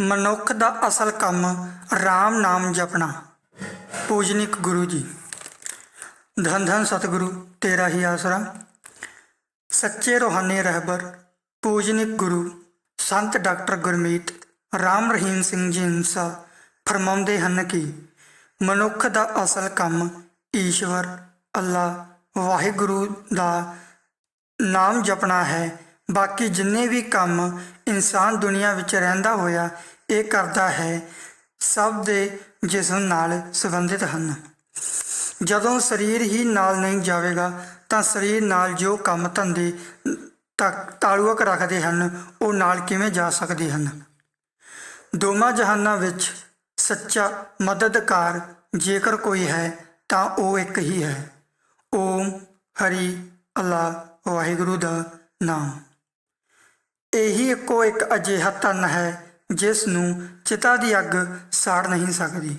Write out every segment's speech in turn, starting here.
ਮਨੁੱਖ ਦਾ ਅਸਲ ਕੰਮ RAM ਨਾਮ ਜਪਣਾ। ਪੂਜਨਿਕ ਗੁਰੂ ਜੀ। ਧੰਨ ਧੰਨ ਸਤਿਗੁਰੂ, ਤੇਰਾ ਹੀ ਆਸਰਾ। ਸੱਚੇ ਰੋਹਾਨੀ ਰਹਿਬਰ, ਪੂਜਨਿਕ ਗੁਰੂ, ਸੰਤ ਡਾਕਟਰ ਗੁਰਮੀਤ, ਰਾਮ ਰਹੀਮ ਸਿੰਘ ਜੀ ਇੰਸਾ ਫਰਮਾਉਂਦੇ ਹਨ ਕਿ ਮਨੁੱਖ ਦਾ ਅਸਲ ਕੰਮ ਈਸ਼ਵਰ, ਅੱਲਾ, ਵਾਹਿਗੁਰੂ ਦਾ ਨਾਮ ਜਪਣਾ ਹੈ। ਬਾਕੀ ਜਿੰਨੇ ਵੀ ਕੰਮ ਇਨਸਾਨ ਦੁਨੀਆ ਵਿੱਚ ਰਹਿੰਦਾ ਹੋਇਆ, ਇਹ ਕਰਦਾ ਹੈ, ਸਭ ਦੇ ਜਿਸਮ ਨਾਲ ਸੰਬੰਧਿਤ ਹਨ। ਜਦੋਂ ਸਰੀਰ ਹੀ ਨਾਲ ਨਹੀਂ ਜਾਵੇਗਾ, ਤਾਂ ਸਰੀਰ ਨਾਲ ਜੋ ਕੰਮ ਧੰਦੇ ਤੱਕ ਤਾਲੁਕ ਰੱਖਦੇ ਹਨ, ਉਹ ਨਾਲ ਕਿਵੇਂ ਜਾ ਸਕਦੇ ਹਨ? ਦੋਵਾਂ ਜਹਾਨਾਂ ਵਿੱਚ ਸੱਚਾ ਮਦਦਕਾਰ ਜੇਕਰ ਕੋਈ ਹੈ, ਤਾਂ ਉਹ ਇੱਕ ਹੀ ਹੈ। ਓਮ ਹਰੀ ਅੱਲਾ ਵਾਹਿਗੁਰੂ ਦਾ ਨਾਮ। ਇਹੀ ਇੱਕੋ ਇੱਕ ਅਜਿਹਾ ਤਨ ਹੈ ਜਿਸ ਨੂੰ ਚਿਤਾ ਦੀ ਅੱਗ ਸਾੜ ਨਹੀਂ ਸਕਦੀ,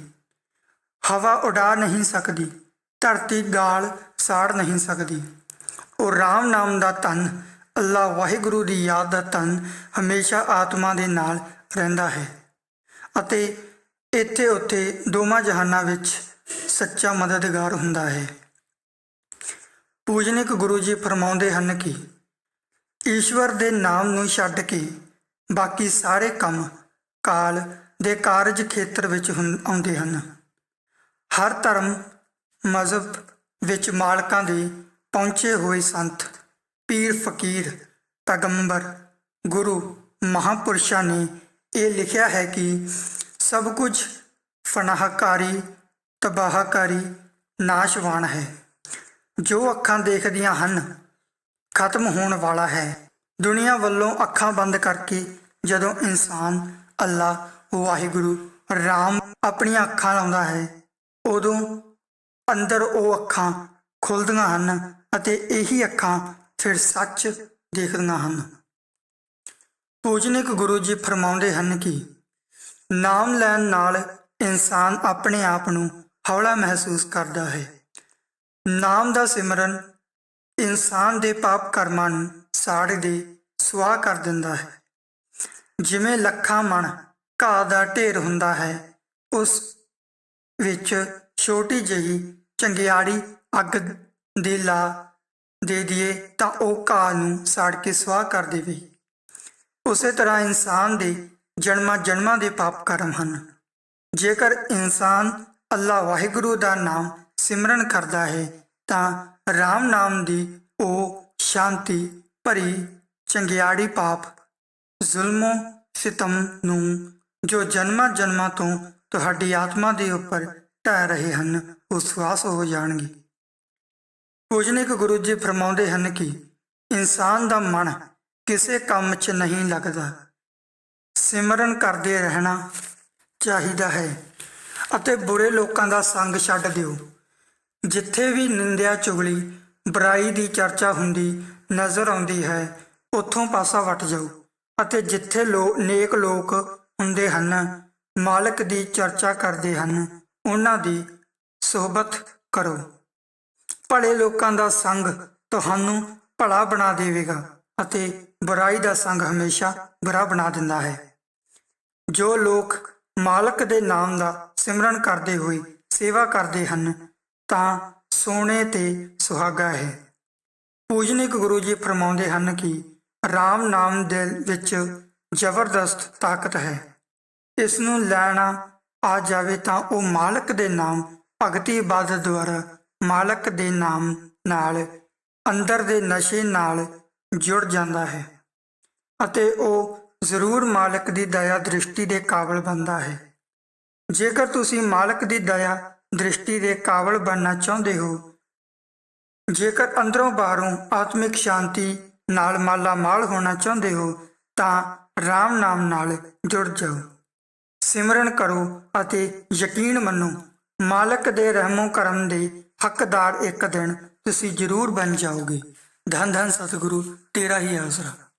ਹਵਾ ਉਡਾ ਨਹੀਂ ਸਕਦੀ, ਧਰਤੀ ਗਾਲ ਸਾੜ ਨਹੀਂ ਸਕਦੀ। ਉਹ ਰਾਮ ਨਾਮ ਦਾ ਤਨ ਅੱਲਾ ਵਾਹਿਗੁਰੂ ਦੀ ਯਾਦ ਦਾ ਤਨ ਹਮੇਸ਼ਾ ਆਤਮਾ ਦੇ ਨਾਲ ਰਹਿੰਦਾ ਹੈ ਅਤੇ ਇੱਥੇ ਉੱਥੇ ਦੋਵਾਂ ਜਹਾਨਾਂ ਵਿੱਚ ਸੱਚਾ ਮਦਦਗਾਰ ਹੁੰਦਾ ਹੈ। ਪੂਜਨਿਕ ਗੁਰੂ ਜੀ ਫਰਮਾਉਂਦੇ ਹਨ ਕਿ ਈਸ਼ਵਰ ਦੇ ਨਾਮ ਨੂੰ ਛੱਡ ਕੇ ਬਾਕੀ ਸਾਰੇ ਕੰਮ ਕਾਲ ਦੇ ਕਾਰਜ ਖੇਤਰ ਵਿੱਚ ਹੁੰ- ਆਉਂਦੇ ਹਨ। ਹਰ ਧਰਮ ਮਜ਼ਹਬ ਵਿੱਚ ਮਾਲਕਾਂ ਦੇ ਪਹੁੰਚੇ ਹੋਏ ਸੰਤ, ਪੀਰ ਫਕੀਰ, ਪੈਗੰਬਰ, ਗੁਰੂ, ਮਹਾਪੁਰਸ਼ਾਂ ਨੇ ਇਹ ਲਿਖਿਆ ਹੈ ਕਿ ਸਭ ਕੁਝ ਫਨਾਹਕਾਰੀ, ਤਬਾਹਕਾਰੀ, ਨਾਸ਼ਵਾਨ ਹੈ। ਜੋ ਅੱਖਾਂ ਦੇਖਦੀਆਂ ਹਨ ਖਤਮ ਹੋਣ ਵਾਲਾ ਹੈ। ਦੁਨੀਆ ਵੱਲੋਂ ਅੱਖਾਂ ਬੰਦ ਕਰਕੇ ਜਦੋਂ ਇਨਸਾਨ ਅੱਲਾ ਵਾਹਿਗੁਰੂ, ਰਾਮ ਆਪਣੀਆਂ ਅੱਖਾਂ ਲਾਉਂਦਾ ਹੈ, ਉਦੋਂ ਅੰਦਰ ਉਹ ਅੱਖਾਂ ਖੁੱਲਦੀਆਂ ਹਨ ਅਤੇ ਇਹੀ ਅੱਖਾਂ ਫਿਰ ਸੱਚ ਦੇਖਦੀਆਂ ਹਨ। ਪੂਜਨਿਕ ਗੁਰੂ ਜੀ ਫਰਮਾਉਂਦੇ ਹਨ ਕਿ ਨਾਮ ਲੈਣ ਨਾਲ ਇਨਸਾਨ ਆਪਣੇ ਆਪ ਨੂੰ ਹੌਲਾ ਮਹਿਸੂਸ ਕਰਦਾ ਹੈ। ਨਾਮ ਦਾ ਸਿਮਰਨ ਇਨਸਾਨ ਦੇ ਪਾਪ ਕਰਮਾਂ ਨੂੰ ਸਾੜ ਦੇ ਸੁਆਹ ਕਰ ਦਿੰਦਾ ਹੈ। ਜਿਵੇਂ ਲੱਖਾਂ ਮਣ ਘਾਹ ਦਾ ਢੇਰ ਹੁੰਦਾ ਹੈ, ਉਸ ਵਿੱਚ ਛੋਟੀ ਜਿਹੀ ਚੰਗਿਆੜੀ ਅੱਗ ਦੇ ਲਾ ਦੇ ਦਈਏ ਤਾਂ ਉਹ ਘਾਹ ਨੂੰ ਸਾੜ ਕੇ ਸੁਆਹ ਕਰ ਦੇਵੇ। ਉਸੇ ਤਰ੍ਹਾਂ ਇਨਸਾਨ ਦੇ ਜਨਮਾਂ ਜਨਮਾਂ ਦੇ ਪਾਪ ਕਰਮ ਹਨ। ਜੇਕਰ ਇਨਸਾਨ ਅੱਲਾ ਵਾਹਿਗੁਰੂ ਦਾ ਨਾਮ ਸਿਮਰਨ ਕਰਦਾ ਹੈ, ਤਾਂ ਰਾਮ ਨਾਮ ਦੀ ਉਹ ਸ਼ਾਂਤੀ ਭਰੀ ਚੰਗਿਆੜੀ ਪਾਪ, ਜ਼ੁਲਮੋ ਸਿਤਮ ਨੂੰ ਜੋ ਜਨਮਾਂ ਜਨਮਾਂ ਤੋਂ ਤੁਹਾਡੀ ਆਤਮਾ ਦੇ ਉੱਪਰ ਢਹਿ ਰਹੇ ਹਨ, ਉਹ ਸਵਾਸ ਹੋ ਜਾਣਗੇ। ਪੂਜਨਿਕ ਗੁਰੂ ਜੀ ਫਰਮਾਉਂਦੇ ਹਨ ਕਿ ਇਨਸਾਨ ਦਾ ਮਨ ਕਿਸੇ ਕੰਮ 'ਚ ਨਹੀਂ ਲੱਗਦਾ। ਸਿਮਰਨ ਕਰਦੇ ਰਹਿਣਾ ਚਾਹੀਦਾ ਹੈ ਅਤੇ ਬੁਰੇ ਲੋਕਾਂ ਦਾ ਸੰਗ ਛੱਡ ਦਿਓ। ਜਿੱਥੇ ਵੀ ਨਿੰਦਿਆ ਚੁਗਲੀ, ਬੁਰਾਈ ਦੀ ਚਰਚਾ ਹੁੰਦੀ ਨਜ਼ਰ ਆਉਂਦੀ ਹੈ, ਉੱਥੋਂ ਪਾਸਾ ਵਟ ਜਾਓ। ਅਤੇ ਜਿੱਥੇ ਲੋ, ਨੇਕ ਲੋਕ ਹੁੰਦੇ ਹਨ, ਮਾਲਕ ਦੀ ਚਰਚਾ ਕਰਦੇ ਹਨ, ਉਹਨਾਂ ਦੀ ਸਹਬਤ ਕਰੋ। ਭਲੇ ਲੋਕਾਂ ਦਾ ਸੰਗ ਤੁਹਾਨੂੰ ਭਲਾ ਬਣਾ ਦੇਵੇਗਾ ਅਤੇ ਬੁਰਾਈ ਦਾ ਸੰਗ ਹਮੇਸ਼ਾ ਬੁਰਾ ਬਣਾ ਦਿੰਦਾ ਹੈ। ਜੋ ਲੋਕ ਮਾਲਕ ਦੇ ਨਾਮ ਦਾ ਸਿਮਰਨ ਕਰਦੇ ਹੋਏ ਸੇਵਾ ਕਰਦੇ ਹਨ ਤਾਂ ਸੋਨੇ ਤੇ ਸੁਹਾਗਾ ਹੈ। ਪੂਜਨਿਕ ਗੁਰੂ ਜੀ ਫਰਮਾਉਂਦੇ ਹਨ ਕਿ RAM ਨਾਮ ਦਿਲ ਵਿੱਚ ਜ਼ਬਰਦਸਤ ਤਾਕਤ ਹੈ। ਇਸ ਨੂੰ ਲੈਣਾ ਆ ਜਾਵੇ ਤਾਂ ਉਹ ਮਾਲਕ ਦੇ ਨਾਮ, ਭਗਤੀ ਇਬਾਦਤ ਦੁਆਰਾ, ਮਾਲਕ ਦੇ ਨਾਮ ਨਾਲ, ਅੰਦਰ ਦੇ ਨਸ਼ੇ ਨਾਲ ਜੁੜ ਜਾਂਦਾ ਹੈ ਅਤੇ ਉਹ ਜ਼ਰੂਰ ਮਾਲਕ ਦੀ ਦਇਆ ਦ੍ਰਿਸ਼ਟੀ ਦੇ ਕਾਬਲ ਬਣਦਾ ਹੈ। ਜੇਕਰ ਤੁਸੀਂ ਮਾਲਕ ਦੀ ਦਇਆ ਦ੍ਰਿਸ਼ਟੀ ਦੇ ਕਾਬਲ ਬਣਨਾ ਚਾਹੁੰਦੇ ਹੋ। ਜੇਕਰ ਅੰਦਰੋਂ ਬਾਹਰੋਂ ਆਤਮਿਕ ਸ਼ਾਂਤੀ ਨਾਲ ਮਾਲਾ ਮਾਲ ਹੋਣਾ ਚਾਹੁੰਦੇ ਹੋ, ਤਾਂ RAM ਨਾਮ ਨਾਲ ਜੁੜ ਜਾਓ। ਸਿਮਰਨ ਕਰੋ ਅਤੇ ਯਕੀਨ ਮੰਨੋ, ਮਾਲਕ ਦੇ ਰਹਿਮੋ ਕਰਮ ਦੇ ਹੱਕਦਾਰ ਇੱਕ ਦਿਨ ਤੁਸੀਂ ਜ਼ਰੂਰ ਬਣ ਜਾਓਗੇ। ਧੰਨ ਧੰਨ ਸਤਿਗੁਰੂ, ਤੇਰਾ ਹੀ ਆਸਰਾ।